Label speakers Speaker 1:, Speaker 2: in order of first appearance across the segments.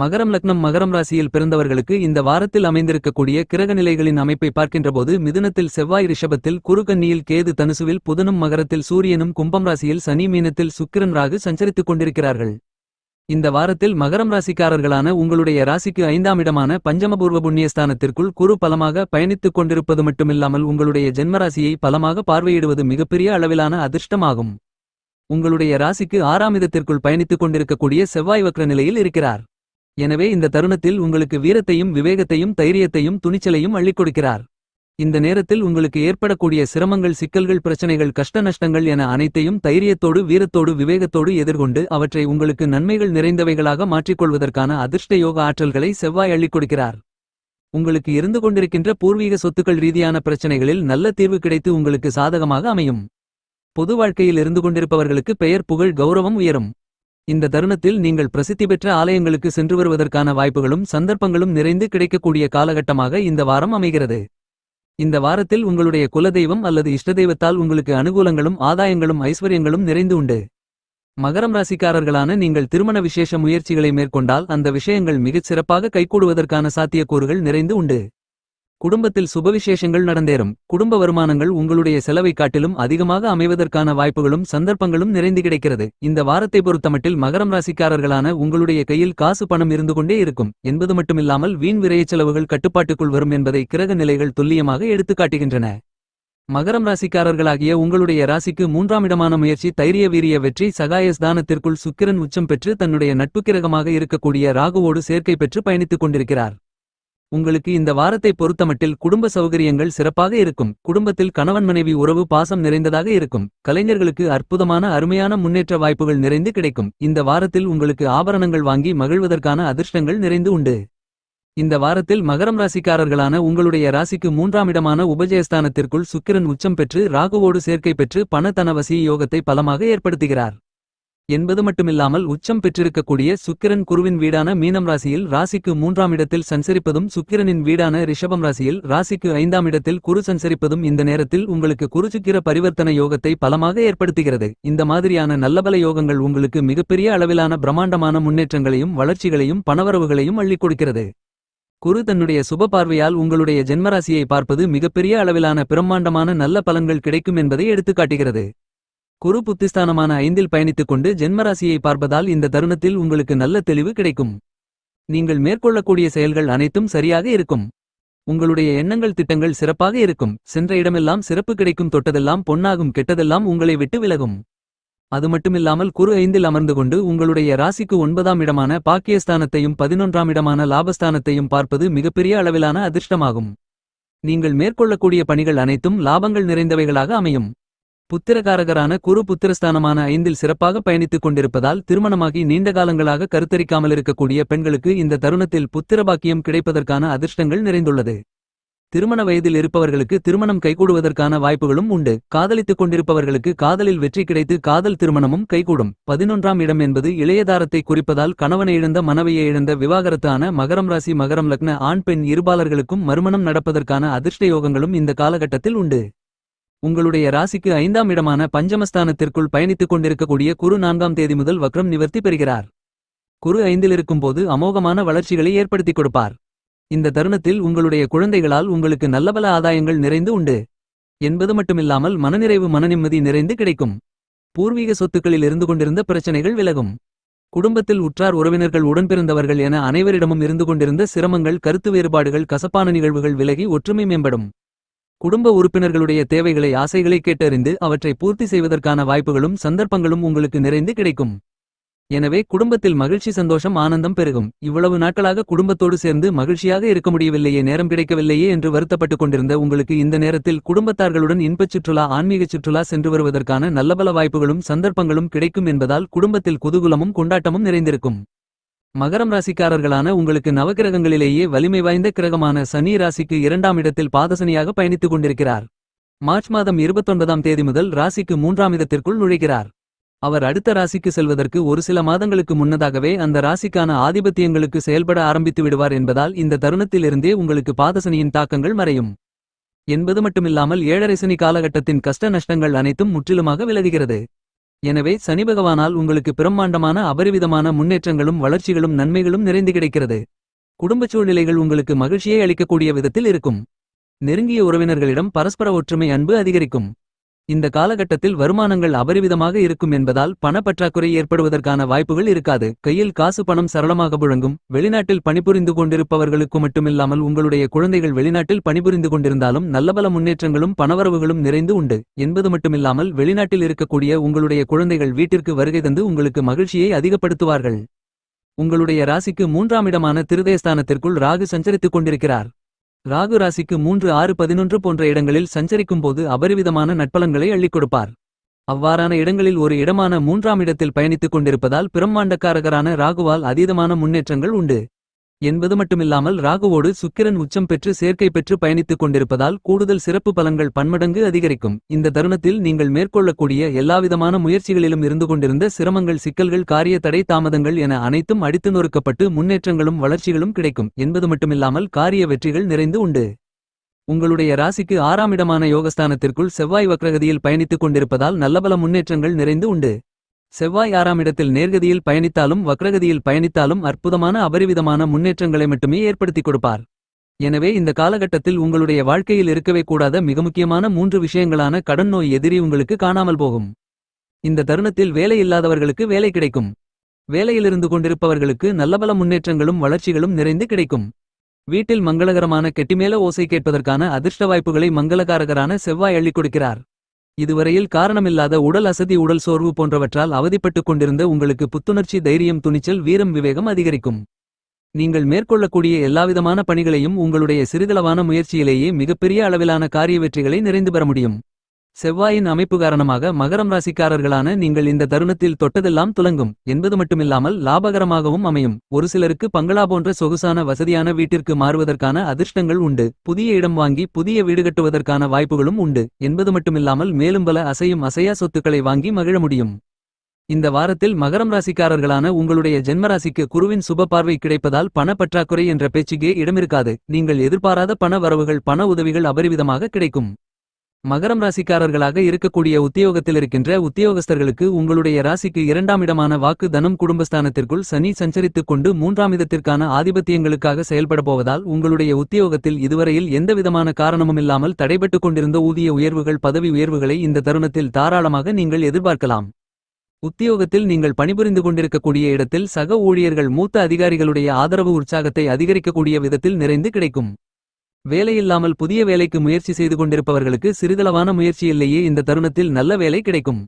Speaker 1: மகரம் லக்னம் மகரம் ராசியில் பிறந்தவர்களுக்கு இந்த வாரத்தில் அமைந்திருக்கக்கூடிய கிரக நிலைகளின் அமைப்பை பார்க்கின்றபோது மிதுனத்தில் செவ்வாய் ரிஷபத்தில் குறுகன்னியில் கேது தனுசுவில் புதனும் மகரத்தில் சூரியனும் கும்பம் ராசியில் சனி மீனத்தில் சுக்கிரன் ராகு சஞ்சரித்துக் கொண்டிருக்கிறார்கள். இந்த வாரத்தில் மகரம் ராசிக்காரர்களான உங்களுடைய ராசிக்கு ஐந்தாம் இடமான பஞ்சமபூர்வ புண்ணியஸ்தானத்திற்குள் குரு பலமாக பயணித்துக் கொண்டிருப்பது மட்டுமில்லாமல் உங்களுடைய ஜென்மராசியை பலமாக பார்வையிடுவது மிகப்பெரிய அளவிலான அதிர்ஷ்டமாகும். உங்களுடைய ராசிக்கு ஆறாம் இடத்திற்குள் பயணித்துக் கொண்டிருக்கக்கூடிய செவ்வாய் வக்ர நிலையில் இருக்கிறார். எனவே இந்த தருணத்தில் உங்களுக்கு வீரத்தையும் விவேகத்தையும் தைரியத்தையும் துணிச்சலையும் அள்ளிக் கொடுக்கிறார். இந்த நேரத்தில் உங்களுக்கு ஏற்படக்கூடிய சிரமங்கள் சிக்கல்கள் பிரச்சனைகள் கஷ்ட நஷ்டங்கள் என அனைத்தையும் தைரியத்தோடு வீரத்தோடு விவேகத்தோடு எதிர்கொண்டு அவற்றை உங்களுக்கு நன்மைகள் நிறைந்தவைகளாக மாற்றிக்கொள்வதற்கான அதிர்ஷ்ட யோக ஆற்றல்களை செவ்வாய் அள்ளிக் கொடுக்கிறார். உங்களுக்கு இருந்து கொண்டிருக்கின்ற பூர்வீக சொத்துக்கள் ரீதியான பிரச்சனைகளில் நல்ல தீர்வு கிடைத்து உங்களுக்கு சாதகமாக அமையும். பொது வாழ்க்கையில் இருந்து கொண்டிருப்பவர்களுக்கு பெயர் புகழ் கௌரவம் உயரும். இந்த தருணத்தில் நீங்கள் பிரசித்தி பெற்ற ஆலயங்களுக்கு சென்று வருவதற்கான வாய்ப்புகளும் சந்தர்ப்பங்களும் நிறைந்து கிடைக்கக்கூடிய காலகட்டமாக இந்த வாரம் அமைகிறது. இந்த வாரத்தில் உங்களுடைய குலதெய்வம் அல்லது இஷ்டதெய்வத்தால் உங்களுக்கு அனுகூலங்களும் ஆதாயங்களும் ஐஸ்வர்யங்களும் நிறைந்து உண்டு. மகரம் ராசிக்காரர்களான நீங்கள் திருமண விசேஷ முயற்சிகளை மேற்கொண்டால் அந்த விஷயங்கள் மிகச் சிறப்பாக கைகூடுவதற்கான சாத்தியக்கூறுகள் நிறைந்து உண்டு. குடும்பத்தில் சுபவிசேஷங்கள் நடந்தேறும். குடும்ப வருமானங்கள் உங்களுடைய செலவை காட்டிலும் அதிகமாக அமைவதற்கான வாய்ப்புகளும் சந்தர்ப்பங்களும் நிறைந்து கிடைக்கிறது. இந்த வாரத்தை பொறுத்தமட்டில் மகரம் ராசிக்காரர்களான உங்களுடைய கையில் காசு பணம் இருந்து கொண்டே இருக்கும். என்பது மட்டுமில்லாமல் வீண் விரைய செலவுகள் கட்டுப்பாட்டுக்குள் வரும் என்பதை கிரக நிலைகள் துல்லியமாக எடுத்துக் காட்டுகின்றன. மகரம் ராசிக்காரர்களாகிய உங்களுடைய ராசிக்கு மூன்றாம் இடமான முயற்சி தைரிய வீரிய வெற்றி சகாயஸ்தானத்திற்குள் சுக்கிரன் உச்சம் பெற்று தன்னுடைய நட்பு கிரகமாக இருக்கக்கூடிய ராகுவோடு சேர்க்கை பெற்று பயணித்துக் கொண்டிருக்கிறார். உங்களுக்கு இந்த வாரத்தை பொறுத்தமட்டில் குடும்ப சௌகரியங்கள் சிறப்பாக இருக்கும். குடும்பத்தில் கணவன் மனைவி உறவு பாசம் நிறைந்ததாக இருக்கும். கலைஞர்களுக்கு அற்புதமான அருமையான முன்னேற்ற வாய்ப்புகள் நிறைந்து கிடைக்கும். இந்த வாரத்தில் உங்களுக்கு ஆபரணங்கள் வாங்கி மகிழ்வதற்கான அதிர்ஷ்டங்கள் நிறைந்து உண்டு. இந்த வாரத்தில் மகரம் ராசிக்காரர்களான உங்களுடைய ராசிக்கு மூன்றாம் இடமான உபஜயஸ்தானத்திற்குள் சுக்கிரன் உச்சம் பெற்று ராகுவோடு சேர்க்கை பெற்று பணத்தனவசி யோகத்தை பலமாக ஏற்படுத்துகிறார். என்பது மட்டுமில்லாமல் உச்சம் பெற்றிருக்கக்கூடிய சுக்கிரன் குருவின் வீடான மீனம் ராசியில் ராசிக்கு மூன்றாம் இடத்தில் சஞ்சரிப்பதும் சுக்கிரனின் வீடான ரிஷபம் ராசியில் ராசிக்கு ஐந்தாம் இடத்தில் குரு சஞ்சரிப்பதும் இந்த நேரத்தில் உங்களுக்கு குருசுக்கிர பரிவர்த்தன யோகத்தை பலமாக ஏற்படுத்துகிறது. இந்த மாதிரியான நல்லபல யோகங்கள் உங்களுக்கு மிகப்பெரிய அளவிலான பிரம்மாண்டமான முன்னேற்றங்களையும் வளர்ச்சிகளையும் பணவரவுகளையும் அள்ளிக் கொடுக்கிறது. குரு தன்னுடைய சுப பார்வையால் உங்களுடைய ஜென்மராசியை பார்ப்பது மிகப்பெரிய அளவிலான பிரம்மாண்டமான நல்ல பலன்கள் கிடைக்கும் என்பதை எடுத்துக்காட்டுகிறது. குரு புத்திஸ்தானமான ஐந்தில் பயணித்துக் கொண்டு ஜென்மராசியை பார்ப்பதால் இந்த தருணத்தில் உங்களுக்கு நல்ல தெளிவு கிடைக்கும். நீங்கள் மேற்கொள்ளக்கூடிய செயல்கள் அனைத்தும் சரியாக இருக்கும். உங்களுடைய எண்ணங்கள் திட்டங்கள் சிறப்பாக இருக்கும். சென்ற இடமெல்லாம் சிறப்பு கிடைக்கும் தொட்டதெல்லாம் பொன்னாகும் கெட்டதெல்லாம் உங்களை விட்டு விலகும். அது மட்டுமில்லாமல் குரு ஐந்தில் அமர்ந்து கொண்டு உங்களுடைய ராசிக்கு ஒன்பதாம் இடமான பாக்கியஸ்தானத்தையும் பதினொன்றாம் இடமான லாபஸ்தானத்தையும் பார்ப்பது மிகப்பெரிய அளவிலான அதிர்ஷ்டமாகும். நீங்கள் மேற்கொள்ளக்கூடிய பணிகள் அனைத்தும் லாபங்கள் நிறைந்தவைகளாக அமையும். புத்திரகாரகரான குரு புத்திரஸ்தானமான ஐந்தில் சிறப்பாக பயணித்துக் கொண்டிருப்பதால் திருமணமாகி நீண்ட காலங்களாக கருத்தரிக்காமல் இருக்கக்கூடிய பெண்களுக்கு இந்த தருணத்தில் புத்திரபாக்கியம் கிடைப்பதற்கான அதிர்ஷ்டங்கள் நிறைந்துள்ளது. திருமண வயதில் இருப்பவர்களுக்கு திருமணம் கைகூடுவதற்கான வாய்ப்புகளும் உண்டு. காதலித்துக் கொண்டிருப்பவர்களுக்கு காதலில் வெற்றி கிடைத்து காதல் திருமணமும் கைகூடும். பதினொன்றாம் இடம் என்பது இளையதாரத்தை குறிப்பதால் கணவனை இழந்த மனைவியை இழந்த விவாகரத்தான மகரம் ராசி மகரம் லக்ன ஆண் பெண் இருபாலர்களுக்கும் மறுமணம் நடப்பதற்கான அதிர்ஷ்ட யோகங்களும் இந்த காலகட்டத்தில் உண்டு. உங்களுடைய ராசிக்கு ஐந்தாம் இடமான பஞ்சமஸ்தானத்திற்குள் பயணித்துக் கொண்டிருக்கக்கூடிய குரு நான்காம் தேதி முதல் வக்ரம் நிவர்த்தி பெறுகிறார். குரு ஐந்தில் இருக்கும்போது அமோகமான வளர்ச்சிகளை ஏற்படுத்திக் கொடுப்பார். இந்த தருணத்தில் உங்களுடைய குழந்தைகளால் உங்களுக்கு நல்லபல ஆதாயங்கள் நிறைந்து உண்டு. என்பது மட்டுமில்லாமல் மனநிறைவு மனநிம்மதி நிறைந்து கிடைக்கும். பூர்வீக சொத்துக்களில் இருந்து கொண்டிருந்த பிரச்சனைகள் விலகும். குடும்பத்தில் உற்றார் உறவினர்கள் உடன்பிறந்தவர்கள் என அனைவரிடமும் இருந்து கொண்டிருந்த சிரமங்கள் கருத்து வேறுபாடுகள் கசப்பான நிகழ்வுகள் விலகி ஒற்றுமை மேம்படும். குடும்ப உறுப்பினர்களுடைய தேவைகளை ஆசைகளை கேட்டறிந்து அவற்றை பூர்த்தி செய்வதற்கான வாய்ப்புகளும் சந்தர்ப்பங்களும் உங்களுக்கு நிறைந்து கிடைக்கும். எனவே குடும்பத்தில் மகிழ்ச்சி சந்தோஷம் ஆனந்தம் பெருகும். இவ்வளவு நாட்களாக குடும்பத்தோடு சேர்ந்து மகிழ்ச்சியாக இருக்க முடியவில்லையே நேரம் கிடைக்கவில்லையே என்று வருத்தப்பட்டுக் கொண்டிருந்த உங்களுக்கு இந்த நேரத்தில் குடும்பத்தார்களுடன் இன்பச் சுற்றுலா ஆன்மீகச் சுற்றுலா சென்று வருவதற்கான நல்லபல வாய்ப்புகளும் சந்தர்ப்பங்களும் கிடைக்கும் என்பதால் குடும்பத்தில் குதூகுலமும் கொண்டாட்டமும் நிறைந்திருக்கும். மகரம் ராசிக்காரர்களான உங்களுக்கு நவகிரகங்களிலேயே வலிமை வாய்ந்த கிரகமான சனி ராசிக்கு இரண்டாம் இடத்தில் பாதசனியாக பயணித்துக் கொண்டிருக்கிறார். மார்ச் மாதம் இருபத்தொன்பதாம் தேதி முதல் ராசிக்கு மூன்றாம் இடத்திற்குள் நுழைகிறார். அவர் அடுத்த ராசிக்கு செல்வதற்கு ஒரு சில மாதங்களுக்கு முன்னதாகவே அந்த ராசிக்கான ஆதிபத்தியங்களுக்கு செயல்பட ஆரம்பித்து விடுவார் என்பதால் இந்த தருணத்திலிருந்தே உங்களுக்கு பாதசனியின் தாக்கங்கள் மறையும். என்பது மட்டுமில்லாமல் ஏழரை சனி காலகட்டத்தின் கஷ்ட நஷ்டங்கள் அனைத்தும் முற்றிலுமாக விலகுகிறது. எனவே சனி பகவானால் உங்களுக்கு பிரம்மாண்டமான அபரிவிதமான முன்னேற்றங்களும் வளர்ச்சிகளும் நன்மைகளும் நிறைந்து கிடைக்கிறது. குடும்பச் சூழ்நிலைகள் உங்களுக்கு மகிழ்ச்சியை அளிக்கக்கூடிய விதத்தில் இருக்கும். நெருங்கிய உறவினர்களிடம் பரஸ்பர ஒற்றுமை அன்பு அதிகரிக்கும். இந்த காலகட்டத்தில் வருமானங்கள் அபரிவிதமாக இருக்கும் என்பதால் பணப்பற்றாக்குறை ஏற்படுவதற்கான வாய்ப்புகள் இருக்காது. கையில் காசு பணம் சரளமாக புழங்கும் வெளிநாட்டில் பணிபுரிந்து கொண்டிருப்பவர்களுக்கு மட்டுமில்லாமல் உங்களுடைய குழந்தைகள் வெளிநாட்டில் பணிபுரிந்து கொண்டிருந்தாலும் நல்லபல முன்னேற்றங்களும் பணவரவுகளும் நிறைந்து உண்டு. என்பது மட்டுமில்லாமல் வெளிநாட்டில் இருக்கக்கூடிய உங்களுடைய குழந்தைகள் வீட்டிற்கு வருகை தந்து உங்களுக்கு மகிழ்ச்சியை அதிகப்படுத்துவார்கள். உங்களுடைய ராசிக்கு மூன்றாம் இடமான திருதயஸ்தானத்திற்குள் ராகு சஞ்சரித்துக் கொண்டிருக்கிறார். ராகு ராசிக்கு மூன்று ஆறு பதினொன்று போன்ற இடங்களில் சஞ்சரிக்கும் போது அபரிவிதமான நட்பலன்களை அள்ளிக் கொடுப்பார். அவ்வாறான இடங்களில் ஒரு இடமான மூன்றாம் இடத்தில் பயணித்துக் கொண்டிருப்பதால் பிரம்மாண்டக்காரகரான ராகுவால் அதீதமான முன்னேற்றங்கள் உண்டு. என்பது மட்டுமில்லாமல் ராகுவோடு சுக்கிரன் உச்சம் பெற்று சேர்க்கை பெற்று பயணித்துக் கொண்டிருப்பதால் கூடுதல் சிறப்பு பலன்கள் பன்மடங்கு அதிகரிக்கும். இந்த தருணத்தில் நீங்கள் மேற்கொள்ளக்கூடிய எல்லாவிதமான முயற்சிகளிலும் இருந்து கொண்டிருந்த சிரமங்கள் சிக்கல்கள் காரிய தடை தாமதங்கள் என அனைத்தும் அடித்து நொறுக்கப்பட்டு முன்னேற்றங்களும் வளர்ச்சிகளும் கிடைக்கும். என்பது மட்டுமில்லாமல் காரிய வெற்றிகள் நிறைந்து உண்டு. உங்களுடைய ராசிக்கு ஆறாம் இடமான யோகஸ்தானத்திற்குள் செவ்வாய் வக்ரகதியில் பயணித்துக் கொண்டிருப்பதால் நல்லபல முன்னேற்றங்கள் நிறைந்து உண்டு. செவ்வாய் ஆறாம் இடத்தில் நேர்கதியில் பயணித்தாலும் வக்ரகதியில் பயணித்தாலும் அற்புதமான அபரிவிதமான முன்னேற்றங்களை மட்டுமே ஏற்படுத்திக் கொடுப்பார். எனவே இந்த காலகட்டத்தில் உங்களுடைய வாழ்க்கையில் இருக்கவே கூடாத மிக முக்கியமான மூன்று விஷயங்களான கடன் நோய் எதிரி உங்களுக்கு காணாமல் போகும். இந்த தருணத்தில் வேலை இல்லாதவர்களுக்கு வேலை கிடைக்கும். வேலையிலிருந்து கொண்டிருப்பவர்களுக்கு நல்லபல முன்னேற்றங்களும் வளர்ச்சிகளும் நிறைந்து கிடைக்கும். வீட்டில் மங்களகரமான கெட்டிமேல ஓசை கேட்பதற்கான அதிர்ஷ்ட வாய்ப்புகளை மங்களகாரகரான செவ்வாய் அள்ளிக் கொடுக்கிறார். இதுவரையில் காரணமில்லாத உடல் அசதி உடல் சோர்வு போன்றவற்றால் அவதிப்பட்டுக் கொண்டிருந்த உங்களுக்கு புத்துணர்ச்சி தைரியம் துணிச்சல் வீரம் விவேகம் அதிகரிக்கும். நீங்கள் மேற்கொள்ளக்கூடிய எல்லாவிதமான பணிகளையும் உங்களுடைய சிறிதளவான முயற்சியிலேயே மிகப்பெரிய அளவிலான காரிய வெற்றிகளை நிறைந்து பெற முடியும். செவ்வாயின் அமைப்பு காரணமாக மகரம் ராசிக்காரர்களான நீங்கள் இந்த தருணத்தில் தொட்டதெல்லாம் துலங்கும் என்பது மட்டுமில்லாமல் லாபகரமாகவும் அமையும். ஒரு சிலருக்கு பங்களா போன்ற சொகுசான வசதியான வீட்டிற்கு மாறுவதற்கான அதிர்ஷ்டங்கள் உண்டு. புதிய இடம் வாங்கி புதிய வீடு கட்டுவதற்கான வாய்ப்புகளும் உண்டு என்பது மட்டுமில்லாமல் மேலும் பல அசையும் அசையா சொத்துக்களை வாங்கி மகிழ முடியும். இந்த வாரத்தில் மகரம் ராசிக்காரர்களான உங்களுடைய ஜென்மராசிக்கு குருவின் சுப பார்வை கிடைப்பதால் பண பற்றாக்குறை என்ற பேச்சுக்கே இடமிருக்காது. நீங்கள் எதிர்பாராத பண வரவுகள் பண உதவிகள் அபரிவிதமாக கிடைக்கும். மகரம் ராசிக்காரர்களாக இருக்கக்கூடிய உத்தியோகத்தில் இருக்கின்ற உத்தியோகஸ்தர்களுக்கு உங்களுடைய ராசிக்கு இரண்டாம் இடமான வாக்கு தனம் குடும்பஸ்தானத்திற்குள் சனி சஞ்சரித்துக் கொண்டு மூன்றாம் இடத்திற்கான ஆதிபத்தியங்களுக்காக செயல்பட போவதால் உங்களுடைய உத்தியோகத்தில் இதுவரையில் எந்தவிதமான காரணமுமில்லாமல் தடைபட்டுக் கொண்டிருந்த ஊதிய உயர்வுகள் பதவி உயர்வுகளை இந்த தருணத்தில் தாராளமாக நீங்கள் எதிர்பார்க்கலாம். உத்தியோகத்தில் நீங்கள் பணிபுரிந்து கொண்டிருக்கக்கூடிய இடத்தில் சக ஊழியர்கள் மூத்த அதிகாரிகளுடைய ஆதரவு உற்சாகத்தை அதிகரிக்கக்கூடிய விதத்தில் நிறைந்து கிடைக்கும். வேலையில்லாமல் புதிய வேலைக்கு முயற்சி செய்து கொண்டிருப்பவர்களுக்கு சிறிதளவான முயற்சியிலேயே இந்த தருணத்தில் நல்ல வேலை கிடைக்கும்.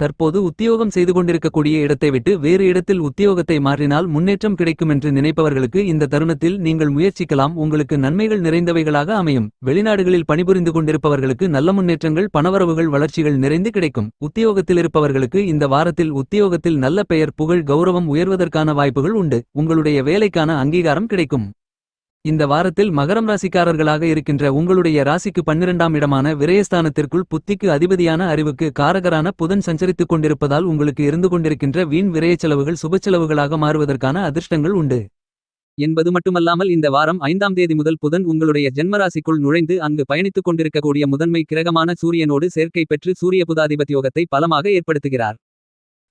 Speaker 1: தற்போது உத்தியோகம் செய்து கொண்டிருக்கக்கூடிய இடத்தை விட்டு வேறு இடத்தில் உத்தியோகத்தை மாற்றினால் முன்னேற்றம் கிடைக்கும் என்று நினைப்பவர்களுக்கு இந்த தருணத்தில் நீங்கள் முயற்சிக்கலாம். உங்களுக்கு நன்மைகள் நிறைந்தவைகளாக அமையும். வெளிநாடுகளில் பணிபுரிந்து கொண்டிருப்பவர்களுக்கு நல்ல முன்னேற்றங்கள் பணவரவுகள் வளர்ச்சிகள் நிறைந்து கிடைக்கும். உத்தியோகத்தில் இருப்பவர்களுக்கு இந்த வாரத்தில் உத்தியோகத்தில் நல்ல பெயர் புகழ் கௌரவம் உயர்வதற்கான வாய்ப்புகள் உண்டு. உங்களுடைய வேலைக்கான அங்கீகாரம் கிடைக்கும். இந்த வாரத்தில் மகரம் ராசிக்காரர்களாக இருக்கின்ற உங்களுடைய ராசிக்கு பன்னிரண்டாம் இடமான விரயஸ்தானத்திற்குள் புத்திக்கு அதிபதியான அறிவுக்கு காரகரான புதன் சஞ்சரித்துக் கொண்டிருப்பதால் உங்களுக்கு இருந்து கொண்டிருக்கின்ற வீண் விரயச் செலவுகள் சுபச்செலவுகளாக மாறுவதற்கான அதிர்ஷ்டங்கள் உண்டு. என்பது மட்டுமல்லாமல் இந்த வாரம் ஐந்தாம் தேதி முதல் புதன் உங்களுடைய ஜென்மராசிக்குள் நுழைந்து அங்கு பயணித்துக் கொண்டிருக்கக்கூடிய முதன்மை கிரகமான சூரியனோடு சேர்க்கை பெற்று சூரிய புதாதிபத்தியோகத்தை பலமாக ஏற்படுத்துகிறார்.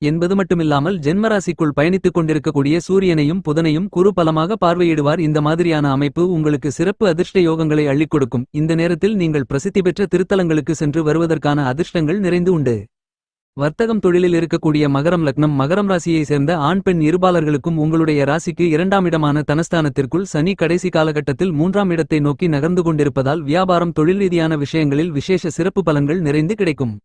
Speaker 1: என்பது மட்டுமில்லாமல் ஜென்மராசிக்குள் பயணித்துக் கொண்டிருக்கக்கூடிய சூரியனையும் புதனையும் குறு பலமாக பார்வையிடுவார். இந்த மாதிரியான அமைப்பு உங்களுக்கு சிறப்பு அதிர்ஷ்ட யோகங்களை அள்ளிக் கொடுக்கும். இந்த நேரத்தில் நீங்கள் பிரசித்தி பெற்ற திருத்தலங்களுக்கு சென்று வருவதற்கான அதிர்ஷ்டங்கள் நிறைந்து உண்டு. வர்த்தகம் தொழிலில் இருக்கக்கூடிய மகரம் லக்னம் மகரம் ராசியை சேர்ந்த ஆண் பெண் இருபாலர்களுக்கும் உங்களுடைய ராசிக்கு இரண்டாம் இடமான தனஸ்தானத்திற்குள் சனி கடைசி காலகட்டத்தில் மூன்றாம் இடத்தை நோக்கி நகர்ந்து கொண்டிருப்பதால் வியாபாரம் தொழில் ரீதியான விஷயங்களில் விசேஷ சிறப்பு பலன்கள் நிறைந்து கிடைக்கும்.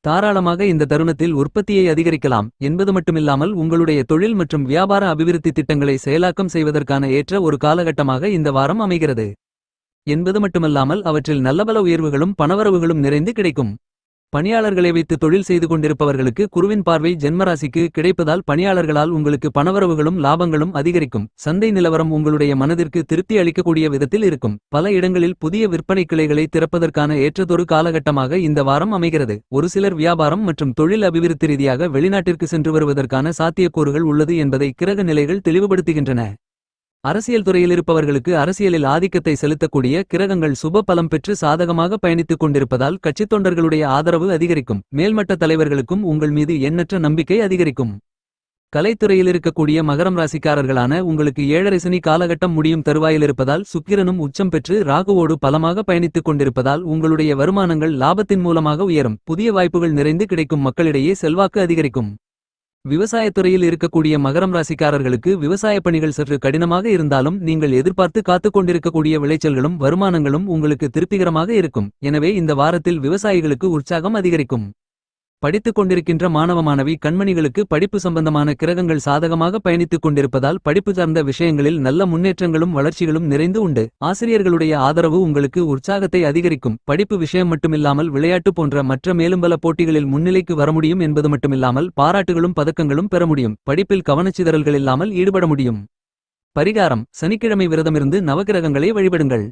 Speaker 1: தாராளமாக இந்த தருணத்தில் உற்பத்தியை அதிகரிக்கலாம் என்பது மட்டுமில்லாமல் உங்களுடைய தொழில் மற்றும் வியாபார அபிவிருத்தி திட்டங்களை செயலாக்கம் செய்வதற்கான ஏற்ற ஒரு காலகட்டமாக இந்த வாரம் அமைகிறது. என்பது மட்டுமல்லாமல் அவற்றில் நல்லபல உயர்வுகளும் பணவரவுகளும் நிறைந்து கிடைக்கும். பணியாளர்களை வைத்து தொழில் செய்து கொண்டிருப்பவர்களுக்கு குருவின் பார்வை ஜென்மராசிக்கு கிடைப்பதால் பணியாளர்களால் உங்களுக்கு பணவரவுகளும் லாபங்களும் அதிகரிக்கும். சந்தை நிலவரம் உங்களுடைய மனதிற்கு திருப்தி அளிக்கக்கூடிய விதத்தில் இருக்கும். பல இடங்களில் புதிய விற்பனை கிளைகளை திறப்பதற்கான ஏற்றதொரு காலகட்டமாக இந்த வாரம் அமைகிறது. ஒரு சிலர் வியாபாரம் மற்றும் தொழில் அபிவிருத்தி ரீதியாக வெளிநாட்டிற்கு சென்று வருவதற்கான சாத்தியக்கூறுகள் உள்ளது என்பதை கிரக நிலைகள் தெளிவுபடுத்துகின்றன. அரசியல் துறையில் இருப்பவர்களுக்கு அரசியலில் ஆதிக்கத்தை செலுத்தக்கூடிய கிரகங்கள் சுப பலம் பெற்று சாதகமாக பயணித்துக் கொண்டிருப்பதால் கட்சித் தொண்டர்களுடைய ஆதரவு அதிகரிக்கும். மேல்மட்ட தலைவர்களுக்கும் உங்கள் மீது எண்ணற்ற நம்பிக்கை அதிகரிக்கும். கலைத்துறையில் இருக்கக்கூடிய மகரம் ராசிக்காரர்களான உங்களுக்கு ஏழரை சனி காலகட்டம் முடியும் தருவாயில் இருப்பதால் சுக்கிரனும் உச்சம் பெற்று ராகுவோடு பலமாக பயணித்துக் கொண்டிருப்பதால் உங்களுடைய வருமானங்கள் லாபத்தின் மூலமாக உயரும். புதிய வாய்ப்புகள் நிறைந்து கிடைக்கும். மக்களிடையே செல்வாக்கு அதிகரிக்கும். விவசாயத்துறையில் இருக்கக்கூடிய மகரம் ராசிக்காரர்களுக்கு விவசாய பணிகள் சற்று கடினமாக இருந்தாலும் நீங்கள் எதிர்பார்த்து காத்துக் கொண்டிருக்கக்கூடிய விளைச்சல்களும் வருமானங்களும் உங்களுக்கு திருப்திகரமாக இருக்கும். எனவே இந்த வாரத்தில் விவசாயிகளுக்கு உற்சாகம் அதிகரிக்கும். படித்துக் கொண்டிருக்கின்ற மாணவ மாணவி கண்மணிகளுக்கு படிப்பு சம்பந்தமான கிரகங்கள் சாதகமாக பயணித்துக் கொண்டிருப்பதால் படிப்பு சார்ந்த விஷயங்களில் நல்ல முன்னேற்றங்களும் வளர்ச்சிகளும் நிறைந்து உண்டு. ஆசிரியர்களுடைய ஆதரவு உங்களுக்கு உற்சாகத்தை அதிகரிக்கும். படிப்பு விஷயம் மட்டுமில்லாமல் விளையாட்டு போன்ற மற்ற மேலும் பல போட்டிகளில் முன்னிலைக்கு வர முடியும் என்பது மட்டுமில்லாமல் பாராட்டுகளும் பதக்கங்களும் பெற முடியும். படிப்பில் கவனச்சிதறல்கள் இல்லாமல் ஈடுபட முடியும். பரிகாரம். சனிக்கிழமை விரதமிருந்து நவகிரகங்களை வழிபடுங்கள்.